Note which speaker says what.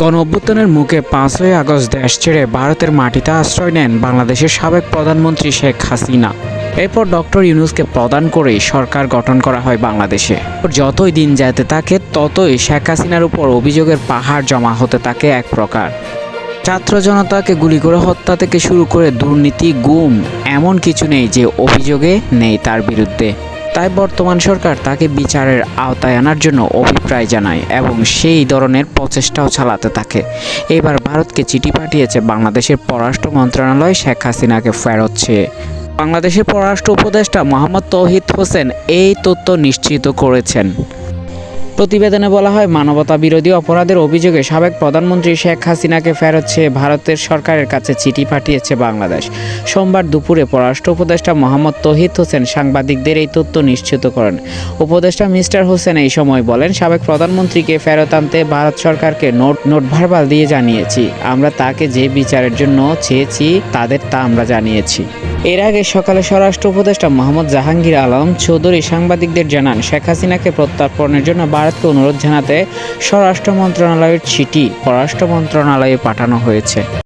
Speaker 1: গণ অভ্যুত্থানের মুখে পাঁচই আগস্ট দেশ ছেড়ে ভারতের মাটিতে আশ্রয় নেন বাংলাদেশের সাবেক প্রধানমন্ত্রী শেখ হাসিনা। এরপর ডক্টর ইউনুসকে প্রদান করেই সরকার গঠন করা হয় বাংলাদেশে। যতই দিন যেতে থাকে, ততই শেখ হাসিনার উপর অভিযোগের পাহাড় জমা হতে থাকে এক প্রকার। ছাত্র জনতাকে গুলি করে হত্যা থেকে শুরু করে দুর্নীতি, গুম, এমন কিছু নেই যে অভিযোগে নেই তার বিরুদ্ধে। তাই বর্তমান সরকার তাকে বিচারের আওতায় আনার জন্য অভিপ্রায় জানায় এবং সেই ধরনের প্রচেষ্টাও চালাতে থাকে। এবার ভারতকে চিঠি পাঠিয়েছে বাংলাদেশের পররাষ্ট্র মন্ত্রণালয় শেখ হাসিনাকে ফেরত চেয়ে। বাংলাদেশের পররাষ্ট্র উপদেষ্টা মোহাম্মদ তৌহিদ হোসেন এই তথ্য নিশ্চিত করেছেন। প্রতিবেদনে বলা হয়, মানবতা বিরোধী অপরাধের অভিযোগে সাবেক প্রধানমন্ত্রী শেখ হাসিনাকে ফেরত চেয়ে ভারতের সরকারের কাছে চিঠি পাঠিয়েছে বাংলাদেশ। সোমবার দুপুরে পররাষ্ট্র উপদেষ্টা মোহাম্মদ তহিদ হোসেন সাংবাদিকদের এই তথ্য নিশ্চিত করেন। উপদেষ্টা মিস্টার হোসেন এই সময় বলেন, সাবেক প্রধানমন্ত্রীকে ফেরত আনতে ভারত সরকারকে নোট নোট ভারবাল দিয়ে জানিয়েছি। আমরা তাকে যে বিচারের জন্য চেয়েছি, তাদের তা আমরা জানিয়েছি। এর আগে সকালে স্বরাষ্ট্র উপদেষ্টা মোহাম্মদ জাহাঙ্গীর আলম চৌধুরী সাংবাদিকদের জানান, শেখ হাসিনাকে প্রত্যার্পণের জন্য ভারতকে অনুরোধ জানাতে স্বরাষ্ট্র মন্ত্রণালয়ের চিঠি পররাষ্ট্র মন্ত্রণালয়ে পাঠানো হয়েছে।